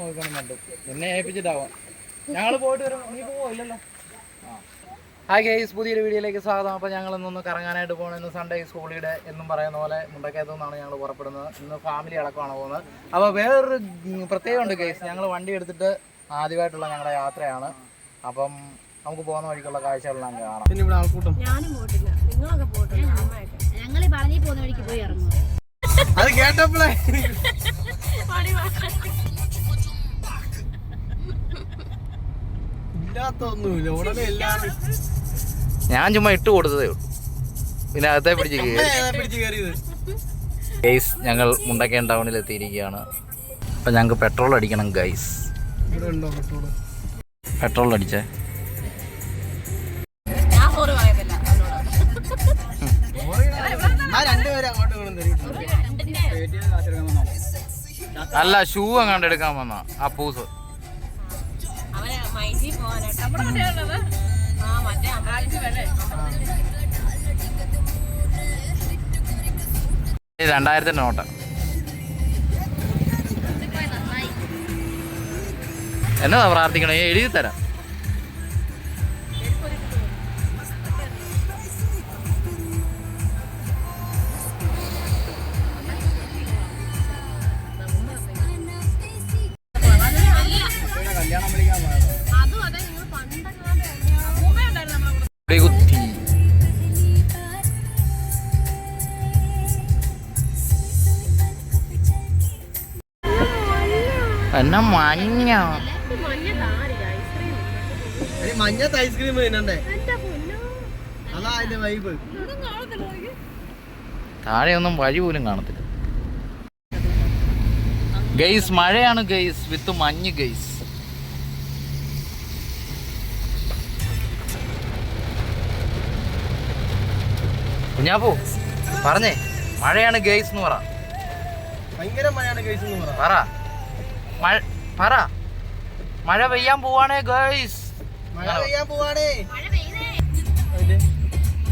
നോക്കണമെന്നുണ്ട് നിന്നെ ഏൽപ്പിച്ചിട്ടാവാം. ഞങ്ങൾ പോയിട്ട് വരും. നീ പോവോ? ഇല്ലല്ലോ. ഹായ് ഗേസ് പുതിയൊരു വീഡിയോയിലേക്ക് സ്വാഗതം. അപ്പോൾ ഞങ്ങൾ ഇന്നൊന്ന് കറങ്ങാനായിട്ട് പോകണം ഇന്ന് സൺഡേ സ്കൂളിയുടെ എന്നും പറയുന്ന പോലെ മുണ്ടക്കയത്തു നിന്നാണ് ഞങ്ങൾ പുറപ്പെടുന്നത്. ഇന്ന് ഫാമിലി അടക്കമാണ് പോകുന്നത്. അപ്പോൾ വേറൊരു പ്രത്യേകമുണ്ട് ഗേസ് ഞങ്ങൾ വണ്ടി എടുത്തിട്ട് ആദ്യമായിട്ടുള്ള ഞങ്ങളുടെ യാത്രയാണ്. അപ്പം നമുക്ക് പോകുന്ന വഴിക്കുള്ള കാഴ്ചകളെല്ലാം കാണാം. പിന്നെ ഇവിടെ ആൾക്കൂട്ടം. ഞാനും പോയിട്ടില്ല. നിങ്ങളൊക്കെ പോയിട്ടില്ല. നന്നായിട്ട് ഞങ്ങൾ പറഞ്ഞു പോകുന്ന വഴിക്ക് പോയി ഇറങ്ങും. അത് കേട്ടപ്പോഴേ ഇല്ലാത്തൊന്നുമില്ല. ഉടനെ ഞാൻ ചുമ്മാ ഇട്ട് കൊടുത്തതേ ഉള്ളൂ. പിന്നെ അകത്തെ പിടിച്ച് കയറിയത് ഗൈസ് ഞങ്ങൾ മുണ്ടക്കയം ടൗണിൽ എത്തിയിരിക്കുകയാണ്. അപ്പം ഞങ്ങൾക്ക് പെട്രോൾ അടിക്കണം ഗൈസ് ഇവിടെ ഉണ്ടോ പെട്രോൾ പെട്രോൾ അടിച്ചേ അല്ല ഷൂ അങ്ങാണ്ട് എടുക്കാൻ വന്ന? അപ്പൂസ് രണ്ടായിരത്തിന്റെ നോട്ട് എന്നതാ പ്രാർത്ഥിക്കണേ? എഴുതി തരാം എന്നാ മഞ്ഞ. മഞ്ഞത്ത് ഐസ്ക്രീം തിന്നണ്ടേ? അതാ അതിന്റെ വൈബ് താഴെയൊന്നും വഴി പോലും കാണത്തില്ല. ഗൈസ് മഴയാണ് ഗൈസ് വിത്ത് മഞ്ഞ് ഗൈസ് കുഞ്ഞാപ്പൂ പറഞ്ഞേ. മഴയാണ് ഗൈസ് എന്ന് പറ. ഭയങ്കര മഴയാണ് കഴിച്ചു എന്ന് പറ. പറ. മഴ പറ. മഴ പെയ്യാൻ പോവാണേ ഗേൾസ് മഴ പെയ്യാൻ പോവാണേ. മഴ പെയ്തേ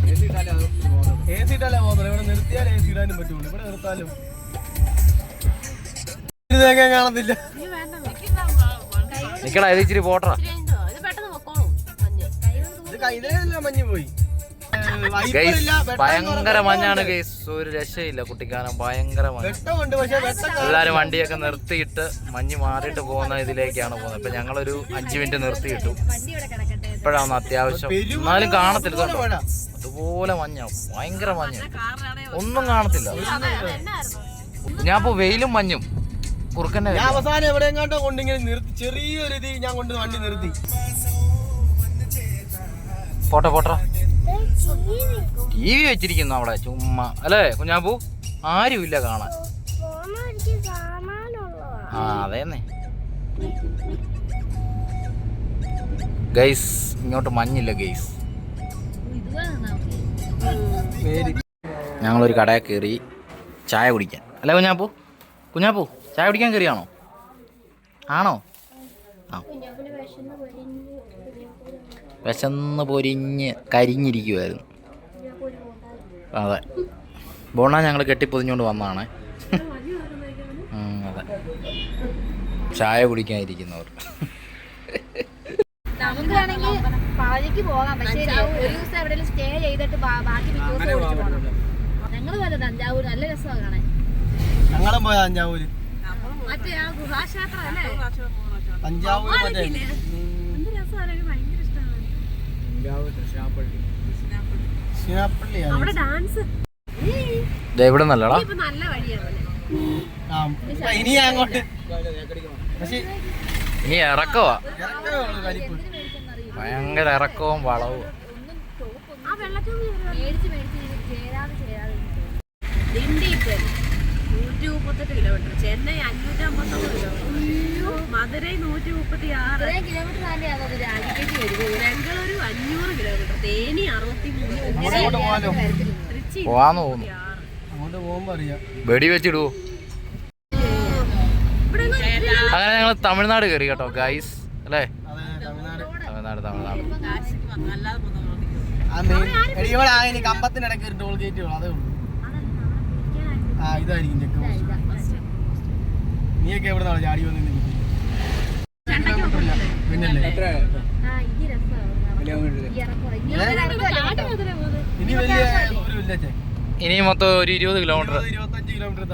എ സി ഇട്ടല്ലേ പോകുന്നത് ഇവിടെ നിർത്തിയാൽ എ സി ഇടാനും പറ്റുള്ളൂ. ഇവിടെ നിർത്താലും? കാണത്തില്ല. വേണ്ട നിക്കടാ ഇത് ഇച്ചിരി പോട്ടറാ. ഇത് പെട്ടെന്ന് പൊക്കോളും. മഞ്ഞ്. ഇത് കൈതല്ല മഞ്ഞ് പോയി. ഗൈസ് ഭയങ്കര മഞ്ഞാണ് ഗൈസ്. ഒരു രക്ഷയില്ല കുട്ടിക്കാനം ഭയങ്കര മഞ്ഞ. വെട്ടമുണ്ട് പക്ഷെ വെട്ടം എല്ലാരും വണ്ടിയൊക്കെ നിർത്തിയിട്ട് മഞ്ഞ് മാറിയിട്ട് പോകുന്ന ഇതിലേക്കാണ് പോകുന്നത്. ഇപ്പൊ ഞങ്ങളൊരു അഞ്ചു മിനിറ്റ് നിർത്തിയിട്ടു. ഇപ്പോഴാണ് അത്യാവശ്യം. എന്നാലും കാണത്തില്ല. അതുപോലെ മഞ്ഞ. ഭയങ്കര മഞ്ഞ. ഒന്നും കാണത്തില്ല. ഞാൻ ഇപ്പൊ വെയിലും മഞ്ഞും. കുറുക്കന്നെ ഞാൻ അവസാനം എവിടെ എങ്ങാണ്ടോ കൊണ്ടിങ്ങനെ നിർത്തി. ചെറിയൊരു ഇത് ഞാൻ കൊണ്ട് വണ്ടി നിർത്തി. പോട്ടെ പോട്ടെ. ടി വി വെച്ചിരിക്കുന്നു അവിടെ ചുമ്മാ. അല്ലേ കുഞ്ഞാപ്പൂ ആരുമില്ല കാണാൻ. ആ അതേന്നെ. ഗൈസ് ഇങ്ങോട്ട് മഞ്ഞില്ല ഗൈസ്. ഞങ്ങളൊരു കടയിൽ കയറി ചായ കുടിക്കാൻ. അല്ലേ കുഞ്ഞാപ്പൂ കുഞ്ഞാപ്പൂ ചായ കുടിക്കാൻ കയറിയാണോ? ആണോ? ആ. വിശന്ന് പൊരിഞ്ഞ് കരിഞ്ഞിരിക്കുമായിരുന്നു അതെ. ബോണ ഞങ്ങൾ കെട്ടിപ്പൊതിഞ്ഞുകൊണ്ട് വന്നതാണ്. അതെ. ചായ കുടിക്കാൻ ഇരിക്കുന്നവർ നമുക്കാണെങ്കിൽ പാലയ്ക്ക് പോകാം. പക്ഷേ ഒരു ദിവസം എവിടെയെങ്കിലും സ്റ്റേ ചെയ്തിട്ട് ബാക്കി ഞങ്ങൾ തഞ്ചാവൂർ നല്ല രസമാണ് കാണാൻ. ഞങ്ങളും പോയ തഞ്ചാവൂര്. മറ്റേ ആ ഗുഹാക്ഷേത്രം അല്ലേ? തഞ്ചാവൂര് മറ്റേ എന്ത് രസമാണ് അവിടെ ഡാൻസ് ഇത് എവിടെ നല്ലടാ. ഇപ്പൊ നല്ല വഴിയാണ് ഇനി അങ്ങോട്ട് ഇനി ഇറക്കവാ. ഭയങ്കര ഇറക്കവും വളവും. ആ വെള്ളത്തിൽ നൂറ്റി മുപ്പത്തെട്ട് കിലോമീറ്റർ ചെന്നൈ അഞ്ഞൂറ്റി അമ്പത്തൊന്ന് കിലോമീറ്റർ മധുരൈ നൂറ്റി മുപ്പത്തി ആറ് കിലോമീറ്റർ ബംഗളൂരു അഞ്ഞൂറ് കിലോമീറ്റർ തേനി അറുപത്തി മൂന്ന് വെടി വെച്ചിടുവോ. അങ്ങനെ ഞങ്ങൾ തമിഴ്നാട് കയറി കേട്ടോ ഗൈസ് അല്ലേ? തമിഴ്നാട് തമിഴ്നാട്. അമ്പത്തിനിടയ്ക്ക് ഒരു ടോൾ ഗേറ്റ് അതേ ഉള്ളൂ. ആ ഇതായിരിക്കും ചെക്ക് പോസ്റ്റ്. നീയൊക്കെ എവിടെ നിന്നാണ് ചാടി വന്നു പിന്നല്ലേ ഇനി വലിയ ഇനി മൊത്തം ഒരു ഇരുപത് കിലോമീറ്റർ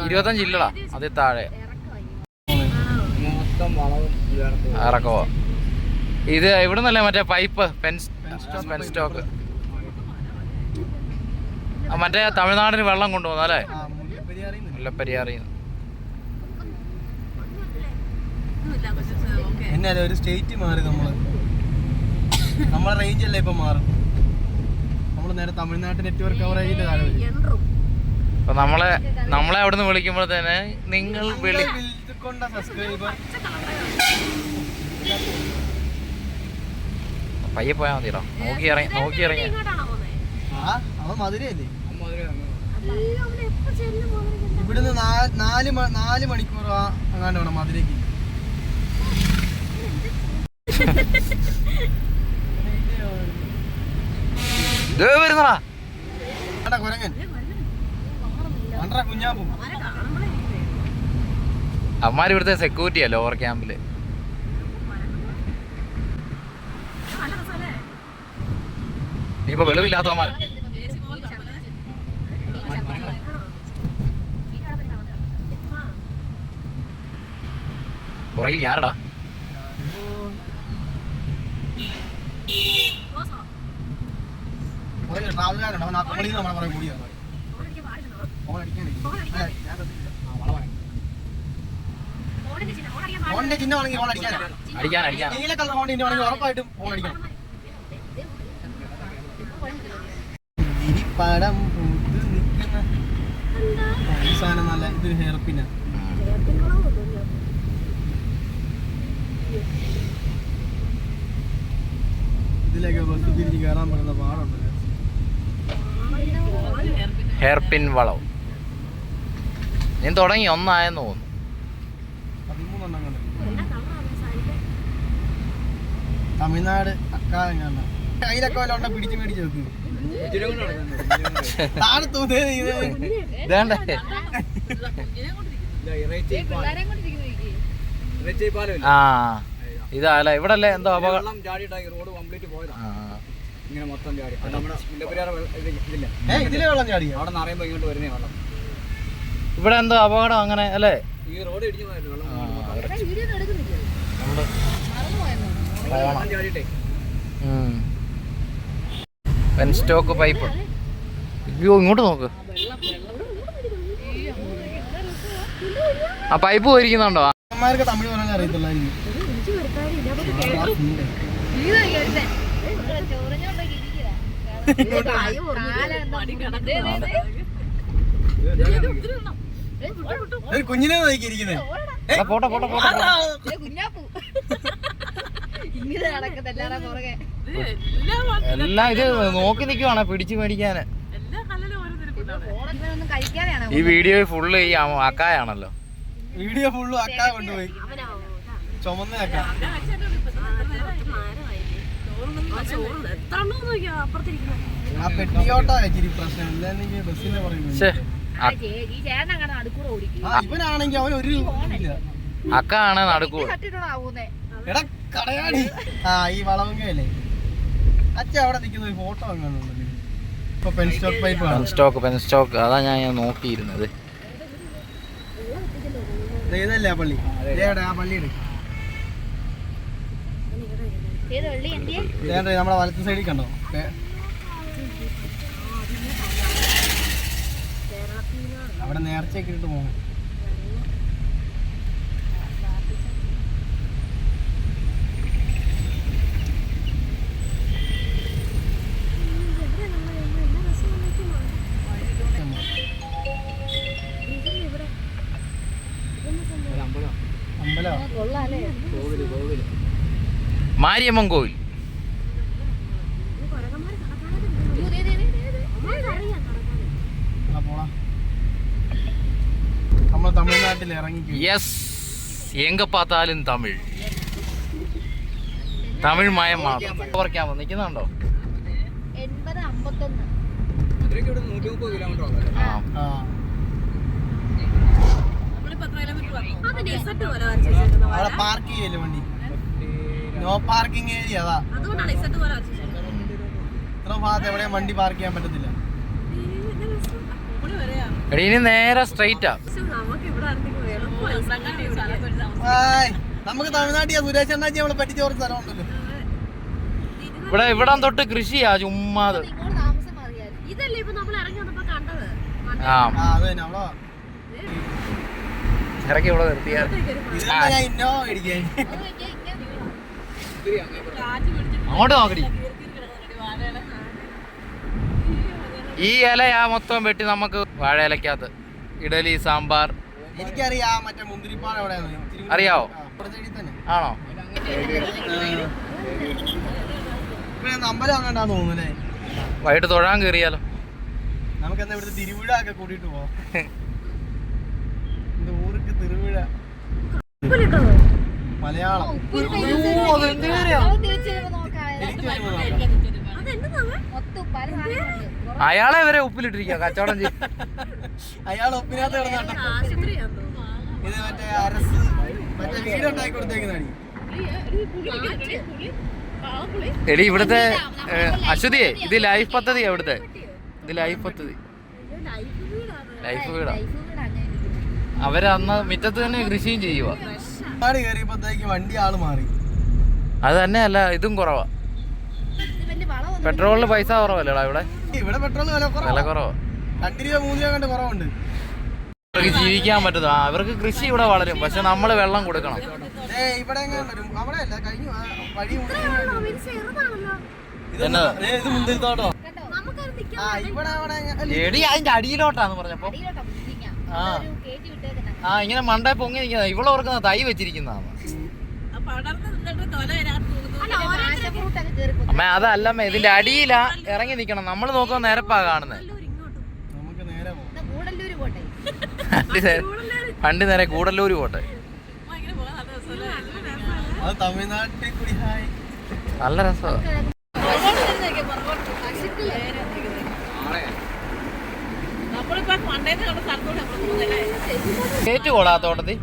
ഇരുപത്തഞ്ച് ഇല്ലടാ. അത് താഴെ. ഇറക്കവോ. ഇത് ഇവിടെ നിന്നല്ലേ മറ്റേ പൈപ്പ് പെൻ പെൻ സ്റ്റോക്ക് മറ്റേ തമിഴ്നാടിന് വെള്ളം കൊണ്ടുപോകുന്നല്ലേ മുല്ലപ്പെരിയാറിൽ നിന്ന്. മുല്ലപ്പെരിയാറിൽ നിന്ന് എന്നാലും ഒരു സ്റ്റേറ്റ് മാറി നമ്മൾ. നമ്മളെ റേഞ്ച് അല്ലേ ഇപ്പൊ മാറും. നമ്മൾ നേരെ തമിഴ്നാട്ടിൽ നെറ്റ്വർക്ക് കവറേജിന്റെ താഴെ അപ്പൊ നമ്മളെ നമ്മളെ അവിടുന്ന് വിളിക്കുമ്പോൾ തന്നെ നിങ്ങൾ വിളി കൊണ്ട സബ്സ്ക്രൈബർ പയ്യെ പോയാ മതിയോ നോക്കി ഇറങ്ങി നോക്കി ഇറങ്ങി. ആ അവൻ മധുരയല്ലേ അയ്യോ അവിടെ എപ്പോ ചെല്ലും പോകുന്നത് ഇവിടുന്ന് നാല് നാല് മണിക്കൂർ അങ്ങാണ്ട് വേണം മധുരയ്ക്ക്. ഇത് വരുന്നടാ. കുരങ്ങൻ. കുഞ്ഞാപ്പും അമ്മാര് ഇവിടുത്തെ സെക്യൂരിറ്റിയാ ലോവർ ക്യാമ്പിൽ ഇപ്പൊ വെളിവില്ലാത്തവന്മാർ പുറകിൽ ഞാനടാ കുറേ ട്രാവലുകാരുണ്ട് അവൻ ആ കുമളിയിൽ നിന്ന് നമ്മളെ കുറേ കൂടിയാണ് ഫോൺ അടിക്കാനേ ഏ, ഞാൻ ശ്രദ്ധിച്ചില്ല. ആ, വളവാണ്. ഫോണിന്റെ ചിഹ്നമാണെങ്കിൽ അടിക്കാൻ അടിക്കാൻ നീല കളർ ഉറപ്പായിട്ടും ഫോൺ അടിക്കണം. പടം പൂത്ത് നിൽക്കുന്ന നല്ല ഇത് ഹെയർ പിന്നാ ഇതിലേക്ക് ബസ് തിരിഞ്ഞ് കയറാൻ പറ്റുന്ന പാടുണ്ടല്ലോ ഹെയർ പിൻ വളവ് ഞാൻ തുടങ്ങി ഒന്നായെന്ന് തോന്നുന്നു. തമിഴ്നാട് വല്ല പിടിച്ച് മേടിച്ച് വെക്കും. ആ. ഇതല്ല ഇവിടെ അല്ലേ എന്തോ അപകടം റോഡ് കംപ്ലീറ്റ് പോയതാ. ഇങ്ങനെ മൊത്തം ചാടി. അത് നമ്മുടെ മുല്ലപ്പെരിയാർ ഇതില്ല? ഏ ഇതിലെ വെള്ളം ചാടിയോ? അവിടെ നിന്ന് ഇങ്ങോട്ട് വരുന്നേ വെള്ളം. ഇവിടെ എന്തോ അപകടം അങ്ങനെ അല്ലേ? ഈ റോഡ് പൈപ്പ് അയ്യോ ഇങ്ങോട്ട് നോക്ക്. ആ പൈപ്പ് പോയിരിക്കുന്നുണ്ടോ? അമ്മമാർക്ക് തമിഴ് പറയാൻ അറിയത്തില്ലായിരിക്കും. കുഞ്ഞിനെ നോക്കിയിരിക്കുന്നേ. എടാ, പോട്ടെ പോട്ടെ പോട്ടെ. കുഞ്ഞാപ്പൂ. എല്ലാം ഇത് നോക്കി നിൽക്കുവാണ് പിടിച്ചു മേടിക്കാന് ഈ വീഡിയോ ഫുള്ള് ഈ അക്കായാണല്ലോ വീഡിയോ ഫുള്ള് അക്ക കൊണ്ടുപോയി. ചുമന്ന അക്ക എത്താണ്ടോ നോക്കിയാ അപ്പുറത്തിരിക്കുന്നു. ആ പെട്ടിയോട്ടാ ഇച്ചിരി പ്രശ്നം ബസ്സിന്റെ പറയുന്നത് ആ അവൻ ഒരു ഇല്ല അക്ക ആണ് നടക്കൂ. എടാ കടയാടി. ആ ഈ വളവങ്കയല്ലേ? അച്ഛൻ അവിടെ നിൽക്കുന്ന ഒരു ഫോട്ടോ അങ്ങാനുണ്ടല്ലോ ഇപ്പൊ പെൻ സ്റ്റോക്ക് പൈപ്പ് പെൻ ആണ് സ്റ്റോക്ക് പെൻ സ്റ്റോക്ക് അതാ ഞാൻ ഞാൻ നോക്കിയിരുന്നത്. ദേ ഇതല്ലേ ആ പള്ളി? ഇതേടെ ആ പള്ളി ഏത് നമ്മുടെ വലത്ത് സൈഡിൽ കണ്ടോ? അവിടെ നേർച്ചയൊക്കെ ഇട്ട് പോകും. കിലോമീറ്റർ ഉള്ളു ആ. ആ. തമിഴ് ഡിസർട്ട് പോലെ വരച്ച് വെച്ചേക്കുന്നത് അവിടെ പാർക്ക് ചെയ്യല്ലേ വണ്ടി? നോ പാർക്കിംഗ് ഏരിയ അതാ ഇത്ര ഭാഗത്ത് എവിടെയും വണ്ടി പാർക്ക് ചെയ്യാൻ പറ്റത്തില്ല. എടി ഇനി നേരെ സ്ട്രൈറ്റാ നമുക്ക് തമിഴ്നാട്ടിയാ സുരേഷ് അണ്ണാജി നമ്മളെ പറ്റിച്ച കുറച്ച് സ്ഥലമുണ്ടല്ലോ. ഇവിടെ ഇവിടം തൊട്ട് കൃഷിയാ ചുമ്മാത് ഇറക്കി ഇവിടെ നിർത്തിയാ. ഇന്നോ മേടിക്കാൻ അങ്ങോട്ട് നോക്കടി. ഈ ഇലയാ മൊത്തം വെട്ടി നമുക്ക് വാഴ ഇലക്കകത്ത് ഇഡലി സാമ്പാർ. എനിക്കറിയാം മറ്റേ എവിടെയാണ് അറിയാവോ? ആണോ? വൈകിട്ട് തൊഴാൻ കയറിയാലോ. നമുക്ക് എന്നാ ഇവിടുത്തെ തിരുവിഴ ഒക്കെ കൂടിയിട്ട് പോവാം ഊർക്ക് തിരുവിഴ. മലയാളം. അയാളെ വരെ ഉപ്പിലിട്ടിരിക്കുക കച്ചവടം ചെയ്യും അയാൾ ഒപ്പിനകത്ത് കിടന്നാട്ട. ഇത് മറ്റേ അരസ് മറ്റേ വീടുണ്ടാക്കി കൊടുത്തേക്കുന്നതാണ്. എടി ഇവിടുത്തെ അശ്വതിയെ ഇത് ലൈഫ് പദ്ധതിയാ ഇവിടുത്തെ. ഇത് ലൈഫ് പദ്ധതി. ലൈഫ് ലൈഫ് വീടാ. അവരന്ന് മുറ്റത്ത് തന്നെ കൃഷിയും ചെയ്യുക നാട് കയറിയപ്പോഴത്തേക്ക് വണ്ടി ആൾ മാറി. അത് തന്നെയല്ല ഇതും കുറവാ. പെട്രോളിന് പൈസ കുറവല്ലേടാ ഇവിടെ? ഇവിടെ പെട്രോൾ വില വില കുറവാ. രണ്ട് രൂപ മൂന്ന് രൂപ കണ്ട് കുറവുണ്ട്. അവർക്ക് ജീവിക്കാൻ പറ്റുന്നു അവർക്ക് കൃഷി ഇവിടെ വളരും. പക്ഷെ നമ്മൾ വെള്ളം കൊടുക്കണം. എടി അതിന്റെ അടിയിലോട്ടാന്ന് പറഞ്ഞപ്പോ. ആ. ഇങ്ങനെ മണ്ടേ പൊങ്ങി നിൽക്കുന്ന ഇവിടെ ഓർക്കുന്ന തൈ വെച്ചിരിക്കുന്നതാണ്. അമ്മ അതല്ലമ്മ ഇതിന്റെ അടിയിലാ ഇറങ്ങി നിക്കണം നമ്മൾ നോക്കുമ്പോ നേരപ്പാ കാണുന്നത്. പണ്ട് നമുക്ക് നേരെ കൂടല്ലൂര് പോട്ടെ. നല്ല രസമാണ്. കേറ്റ് കൊള്ളാ തോട്ടത്തിൽ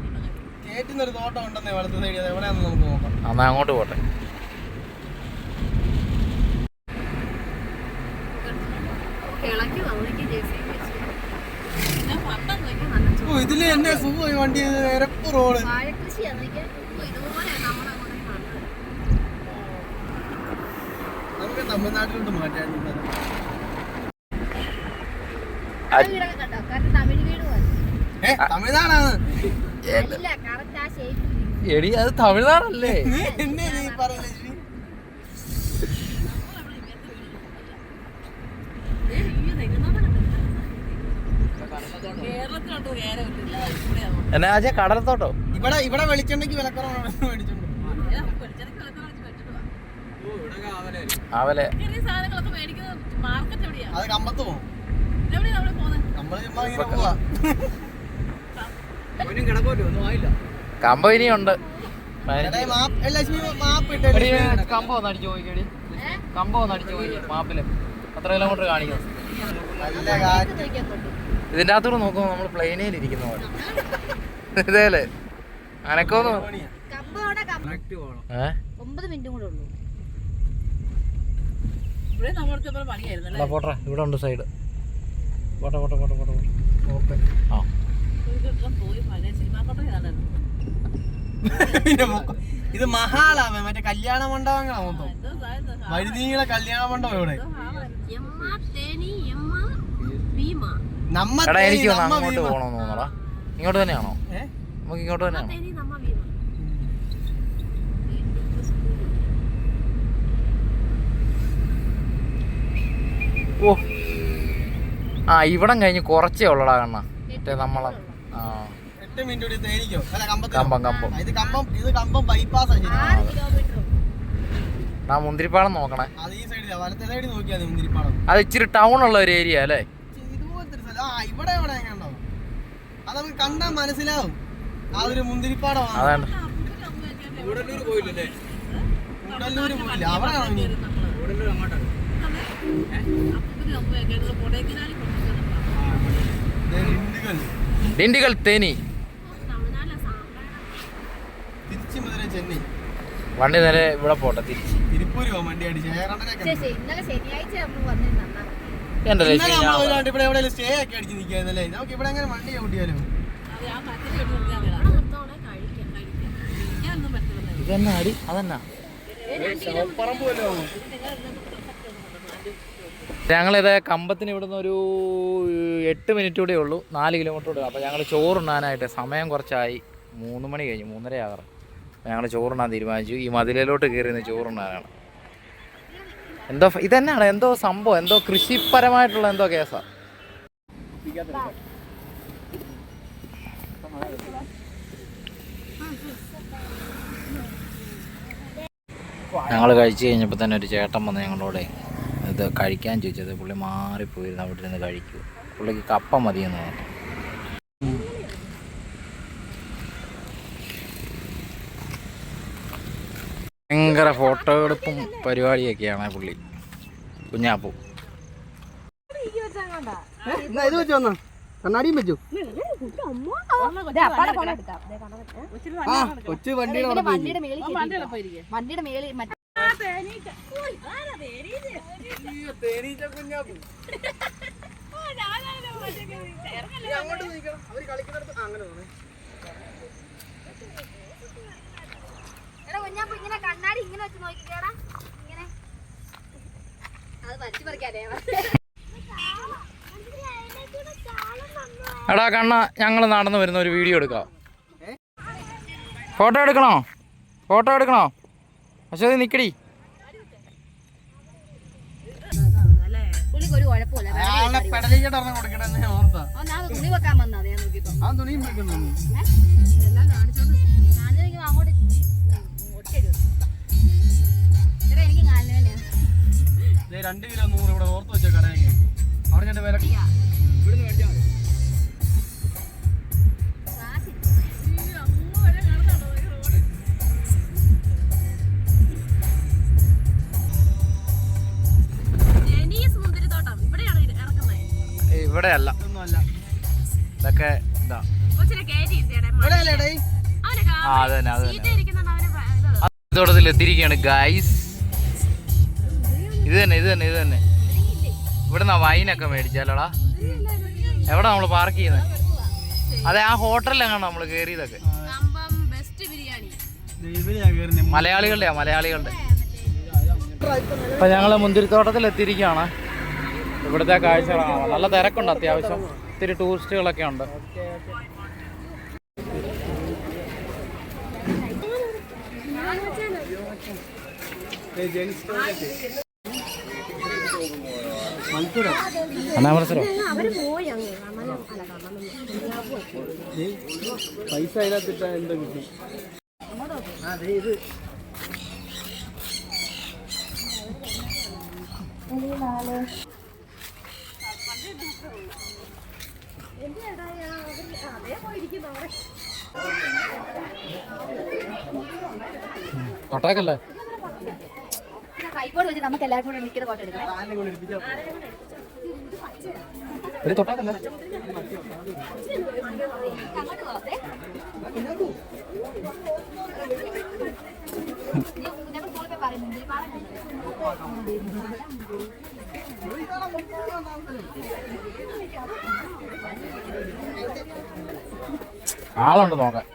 കേറ്റുന്നൊരു തോട്ടം ഉണ്ടെന്നേ വളർത്തുന്ന സൈഡിൽ അത് എവിടെയാണെന്ന് നമുക്ക് നോക്കാം. എന്നാ അങ്ങോട്ട് പോട്ടെ. ഇതിൽ എന്നെ സുഖമായി വണ്ടി നിരപ്പ് റോഡ്. നമുക്ക് തമിഴ്നാട്ടിലോട്ട് മാറ്റാൻ ആ വീടൊക്കെ കണ്ടോ കറക്റ്റ് തമിഴ് വീട് പോലെ ഏ തമിഴ്നാടാണ്. എടി അത് തമിഴ്നാടല്ലേ? എന്നെ ആച്ചാ കടലത്തോട്ടോ? ഇവിടെ ഇവിടെ വെളിച്ചെണ്ണയ്ക്ക് വിലക്കുറവാണ് മേടിച്ചോണ്ട്. അവലെ ചെറിയ സാധനങ്ങളൊക്കെ മേടിക്കുന്നത് മാർക്കറ്റ് എവിടെയാ? അത് കമ്പത്ത് പോകും കമ്പം ഇനിയുണ്ട്. ഉണ്ട് മാപ്പ് ഏ, ലക്ഷ്മി മാപ്പ് ഇട്ടേ കമ്പം ഒന്ന് അടിച്ചു പോയിക്കടി കമ്പം ഒന്ന് അടിച്ചു പോയി മാപ്പിൽ. എത്ര കിലോമീറ്റർ കൊണ്ട് ഇതിന്റെ അകത്തൂടെ നോക്കുമ്പോൾ നമ്മൾ പ്ലെയിനിൽ ഇരിക്കുന്ന പോലെ. ഇതേലെ അനക്കോന്ന് ഇവിടെ ഉണ്ട് സൈഡ് പോട്ടെ പോട്ടെ പോട്ടെ പോട്ടെ ഓക്കെ. ആ. പിന്നെ ഇത് മഹാളാമേ മറ്റേ കല്യാണ മണ്ഡപങ്ങളാ മൊത്തം. വഴുതീങ്ങളെ കല്യാണ മണ്ഡപം ഇവിടെ. നമ്മ എനിക്ക് നമ്മ അങ്ങോട്ട് വീമ. പോകണമെന്ന് തോന്നടാ. ഇങ്ങോട്ട് തന്നെയാണോ? നമുക്ക് ഇങ്ങോട്ട് തന്നെയാണോ? തേനി നമ്മ ഭീമ ഓ ആ ഇവിടം കഴിഞ്ഞ് കുറച്ചേ ഉള്ളടാ കണ്ണ. മറ്റേ നമ്മളെ ആ? കമ്പം കമ്പം. ആ, ഇത് കമ്പം ബൈപ്പാസ് ആ. മുന്തിരിപ്പാടം നോക്കണേ. അത് ഇച്ചിരി ടൗൺ ഉള്ള ഒരു ഏരിയ അല്ലേ? കണ്ടാൽ മനസ്സിലാവും. അതാണ്. കൂടല്ലൂർ പോയില്ല. കൂടല്ലൂർ ദേ ഡിണ്ടിഗൽ ഡിണ്ടിഗൽ തേനി. വണ്ടി നേരെ ഇവിടെ പോട്ടെ തിരിച്ച്. എന്റെ ഇതെന്നാ അടി അതെന്നാ. ഞങ്ങളിത് കമ്പത്തിന് ഇവിടുന്ന് ഒരു എട്ട് മിനിറ്റ് കൂടെ ഉള്ളൂ. നാല് കിലോമീറ്റർ കൂടെ അപ്പോൾ ഞങ്ങൾ ചോറുണ്ണാനായിട്ട് സമയം കുറച്ചായി. മൂന്ന് മണി കഴിഞ്ഞു മൂന്നര ആകാറ് ഞങ്ങൾ ചോറുണ്ണാൻ തീരുമാനിച്ചു. ഈ മതിലിലോട്ട് കയറി നിന്ന് ചോറുണ്ണാനാണ്. എന്തോ ഇതന്നെയാണ് എന്തോ സംഭവം എന്തോ കൃഷിപരമായിട്ടുള്ള എന്തോ കേസാ. ഞങ്ങൾ കഴിച്ചു കഴിഞ്ഞപ്പോൾ തന്നെ ഒരു ചേട്ടൻ വന്ന് ഞങ്ങളോട് ഇത് കഴിക്കാൻ ചോദിച്ചത് പുള്ളി മാറിപ്പോയിരുന്നു അവിടെ ഇരുന്ന് കഴിക്കൂ പുള്ളിക്ക് കപ്പ മതിയെന്ന് പറഞ്ഞു. ഭയങ്കര ഫോട്ടോ എടുപ്പും പരിപാടിയൊക്കെയാണ് പുള്ളി. കുഞ്ഞാപ്പു. കൊച്ചു ഇത് വണ്ടിയുടെ വന്നാ കണ്ണാടിയും വെച്ചു. ദേ, അപ്പാടെ ഫോൺ എടുക്കാം. ദേ, കാണാൻ പറ്റും. തേനീച്ച അവിടെ പോയി വണ്ടിയുടെ മേളിൽ കയറ്റി. വണ്ടിയുടെ മേളിൽ മറ്റേ എടാ കുഞ്ഞാപ്പ ഇങ്ങനെ കണ്ണാടി ഇങ്ങനെ വെച്ച് നോക്കിക്കേടാ. ഇങ്ങനെ. അത് വലിച്ചു പറിക്കാനേ. എടാ കണ്ണ ഞങ്ങൾ നടന്നു വരുന്ന ഒരു വീഡിയോ എടുക്കാം. ഫോട്ടോ എടുക്കണോ? ഫോട്ടോ എടുക്കണോ? പക്ഷേ നിക്കടി. ഇറങ്ങി ഞാൻ ഓർത്താ. തുണി വെക്കാൻ വന്നത് ഞാൻ നോക്കിയപ്പോ ആ തുണിയും വെക്കുന്നു എല്ലാം കാണിച്ചോണ്ട് കാണിച്ചെങ്കിൽ അങ്ങോട്ട് എനിക്ക് കാലിന് രണ്ട് കിലോ നൂറ് ഇവിടെ ഓർത്ത് വെച്ച കടയൊക്കെ അവിടെ ഞാൻ വില ഇവിടുന്ന് മേടിച്ചാൽ മതി. ഇവിടെ അല്ല ഇതൊക്കെ ഇതാ. ഇവിടെ ആ അത് തന്നെ അത് തന്നെ എത്തിയിരിക്കുകയാണ് ഗൈസ് ഇത്. തന്നെ ഇത് തന്നെ ഇത് തന്നെ ഇവിടുന്ന് വൈനൊക്കെ മേടിച്ചാലോടാ. എവിടെ നമ്മൾ പാർക്ക് ചെയ്യുന്നത് അതെ ആ ഹോട്ടലിലാണ് നമ്മൾ കേറിയതൊക്കെ? മലയാളികളുടെയാ മലയാളികളുടെ. അപ്പൊ ഞങ്ങൾ മുന്തിരിത്തോട്ടത്തിൽ എത്തിയിരിക്കുകയാണ് ഇവിടുത്തെ കാഴ്ച നല്ല തിരക്കുണ്ട് അത്യാവശ്യം. ഒത്തിരി ടൂറിസ്റ്റുകളൊക്കെ ഉണ്ട്. മത്സരം എന്നാ മത്സരം പൈസ അതിനകത്തിട്ടാ എന്താ കിട്ടി തൊട്ടാക്കല്ലേ കൈക്കോട് വെച്ച് നമുക്ക് എല്ലാവർക്കും കൂടെ നിൽക്കുന്ന ഫോട്ടോ തൊട്ടാക്കല്ലേ ആളുണ്ട് നോക്കാൻ.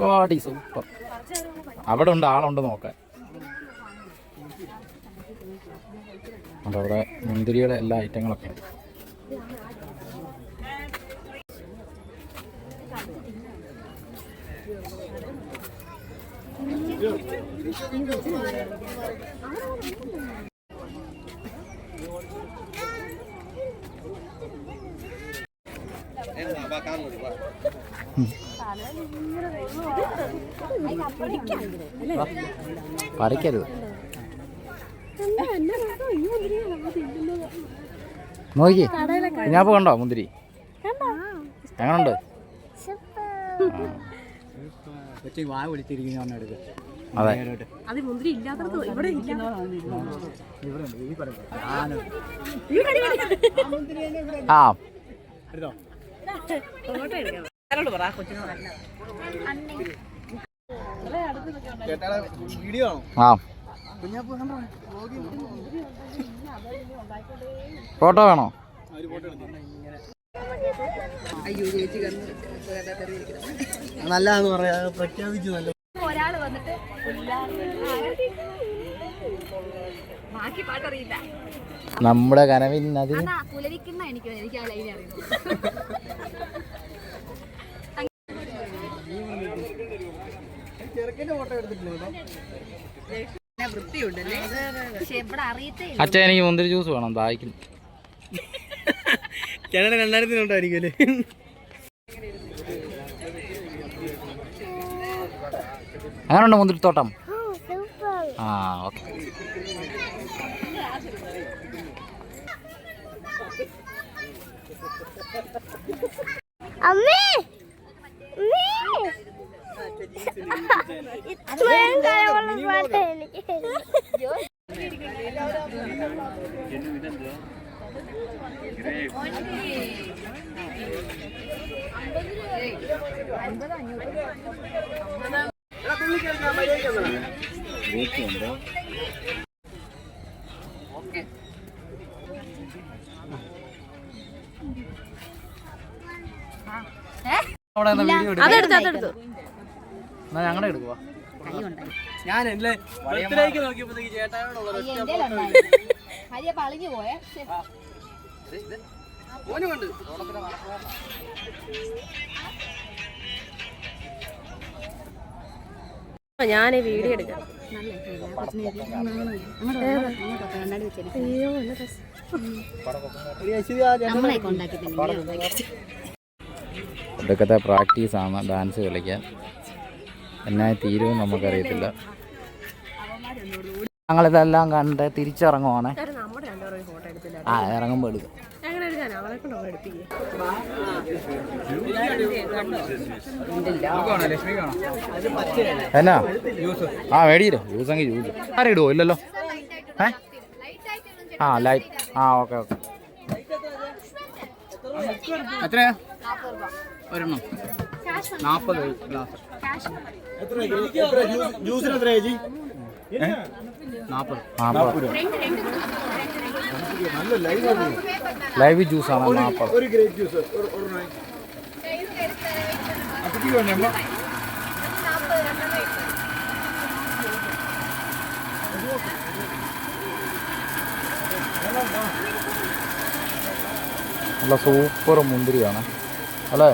വാടി സൂപ്പർ. അവിടെ ഉണ്ട് ആളുണ്ട് നോക്കാൻ. അതവിടെ മുന്തിരിയുടെ എല്ലാ ഐറ്റങ്ങളൊക്കെ പറിക്കരുത്. നോക്കി. ഞാൻ കണ്ടോ മുന്തിരി? എങ്ങനുണ്ട്? അതെ. ആ ഫോട്ടോ എടുക്കാം ചേട്ടാ വീഡിയോ ആണോ ആ. ഫോട്ടോ വേണോ? നല്ലതാന്ന് പറയാ. പ്രഖ്യാപിച്ചു നല്ല ഒരാൾ വന്നിട്ട് ബാക്കി പാട്ടറിയില്ല. നമ്മുടെ കനവിൻ അതിന് അതാ പുലരിക്കുന്ന എനിക്ക് എനിക്ക് ആ ലൈൻ അറിയുന്നു ചെറുക്കന്റെ ഫോട്ടോ എടുത്തിട്ടില്ല പക്ഷെ ഇവിടെ അറിയത്തേ അച്ഛൻ എനിക്ക് മുന്തിരി ജ്യൂസ് വേണം ദാഹിക്കുന്നു ചേട്ടൻ രണ്ടായിരത്തിനുണ്ടായിരിക്കും അല്ലേ? അങ്ങനെയുണ്ട് മുന്തിരിത്തോട്ടം ആ ഓക്കെ. അമ്മേ! ഇത്രയും കാലമുള്ള പാട്ട് എനിക്ക് എടുക്കാം അതെടുത്തു അതെടുത്തു. എന്നാ ഞങ്ങളെ എടുക്കുക ഞാൻ എന്റെ ബർത്ത്ഡേക്ക് നോക്കിയപ്പോഴത്തേക്ക് ചേട്ടായോടുള്ള ഹരിയ പളിഞ്ഞു പോയേ. ഞാൻ വീഡിയോ എടുക്കാം. നമ്മളെ പ്രാക്ടീസ് ആണ് പ്രാക്ടീസാണ് ഡാൻസ് കളിക്കാൻ. എന്നാ തീരുമെന്ന് നമുക്കറിയത്തില്ല. ഞങ്ങളിതെല്ലാം കണ്ട് തിരിച്ചിറങ്ങുവാണ്. ആ ഇറങ്ങുമ്പോൾ എടുക്കാം. എന്നാ? ആ മേടിയില്ലോ ജ്യൂസെങ്കിൽ ജ്യൂസ് ആരും ഇടുവോ? ഇല്ലല്ലോ. ഏ? ആ ലൈറ്റ് ആ ഓക്കെ ഓക്കെ എത്രയാ? ഒരെണ്ണം. നാൽപ്പത് ഗ്ലാസ് ജ്യൂസിന് എത്ര ചേച്ചി? ലൈവ് ജ്യൂസാണ് നാൽപ്പത് ഒരു ഗ്രേപ്പ് ജ്യൂസ്. നല്ല സൂപ്പർ മുന്തിരിയാണ്. അല്ലേ?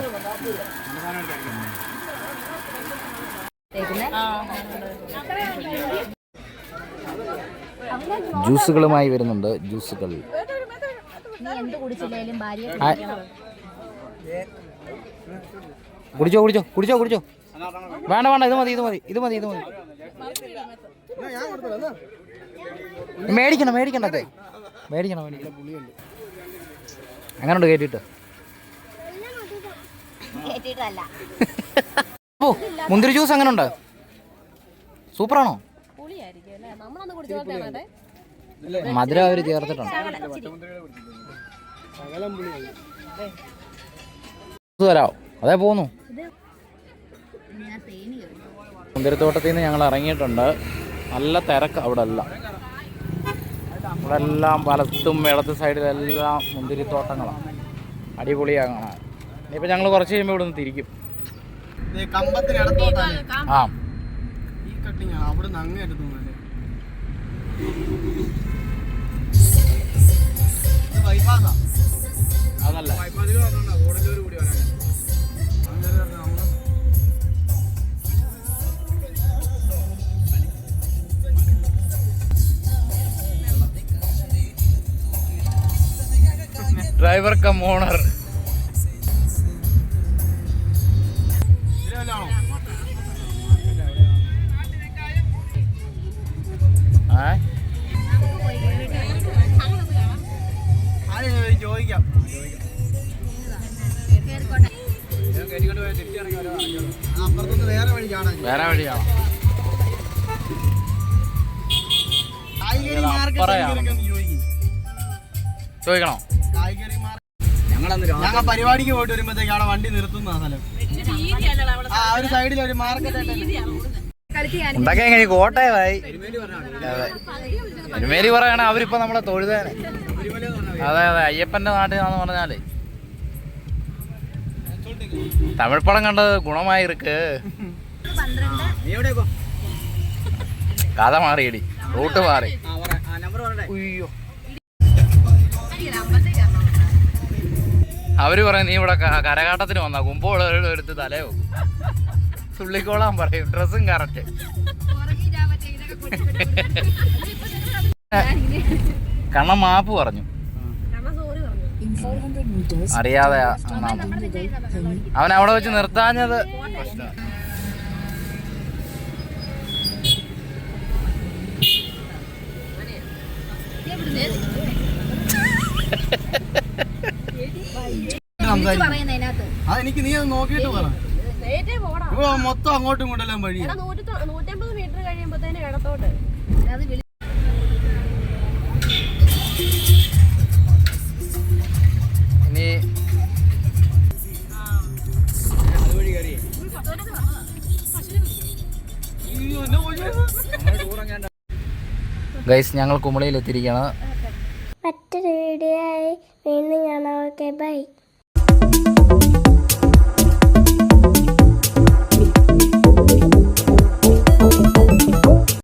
ജ്യൂസുകളുമായി വരുന്നുണ്ട് ജ്യൂസുകൾ. കുടിച്ചോ കുടിച്ചോ കുടിച്ചോ കുടിച്ചോ. വേണ്ട വേണ്ട ഇത് മതി ഇത് മതി ഇത് മതി ഇത് മതി. മേടിക്കണം മേടിക്കണ്ട മേടിക്കണം മേടിക്കണം. എങ്ങനെയുണ്ട് കേട്ടിട്ട്? മുന്തിരി ജ്യൂസ് എങ്ങനെയുണ്ട് സൂപ്പറാണോ? മധുരം അവർ ചേർത്തിട്ടുണ്ട്. അതേ പോന്നു. മുന്തിരിത്തോട്ടത്തിൽ നിന്ന് ഞങ്ങൾ ഇറങ്ങിയിട്ടുണ്ട്. നല്ല തിരക്ക് അവിടെ അല്ല ഇവിടെ എല്ലാം വലത്തും ഇടത്ത് സൈഡിലെല്ലാം മുന്തിരിത്തോട്ടങ്ങളാണ് അടിപൊളിയാണ് കാണാൻ. ഇനിയിപ്പോൾ ഞങ്ങൾ കുറച്ച് കഴിയുമ്പോൾ ഇവിടെ നിന്ന് തിരിക്കും ആ. കട്ടിങ്. അവിടെ നിന്ന് അങ്ങേ തോന്നുന്നല്ലേ ഞങ്ങൾ പരിപാടിക്ക് പോയിട്ട് വരുമ്പോഴത്തേക്ക് അവിടെ വണ്ടി നിർത്തുന്ന സ്ഥലം. ആ ഒരു സൈഡിൽ ഒരു മാർക്കറ്റ് കോട്ടയമായി തിരുമേലി പറയണ അവരിപ്പോ നമ്മളെ തൊഴുതേനെ. അതെ അതെ. അയ്യപ്പന്റെ നാട്ടിലാന്ന് പറഞ്ഞാൽ. തമിഴ് പടം കണ്ടത് ഗുണമായി ഇருக்கு കഥ മാറിയടി. റൂട്ട് മാറി. അയ്യോ അവർ പറയും നീ ഇവിടെ കരകാട്ടത്തിന് വന്നാ കുമ്പോളം എടുത്ത് തലയോ തുള്ളിക്കോളാൻ പറയും ഡ്രസ്സും കറക്റ്റ് കണ്ണ. മാപ്പ് പറഞ്ഞു അറിയാതെ അവൻ അവിടെ വെച്ച് നിർത്താഞ്ഞത് പ്രശ്നമാ. സംസാരിക്കും. അത് എനിക്ക് നീ അത് നോക്കിയിട്ട് പറ. മൊത്തം അങ്ങോട്ടും ഇങ്ങോട്ടെല്ലാം വഴിയാ. നൂറ്റമ്പത് മീറ്റർ കഴിയുമ്പോഴത്തേന് ഇടത്തോട്ട് അത് വിളി ഇനി ഗൈസ് ഞങ്ങൾ കുമളിയിൽ എത്തിയിരിക്കുകയാണ് വീഡിയോയായി വീണ്ടും കാണാം ഓക്കെ ബൈ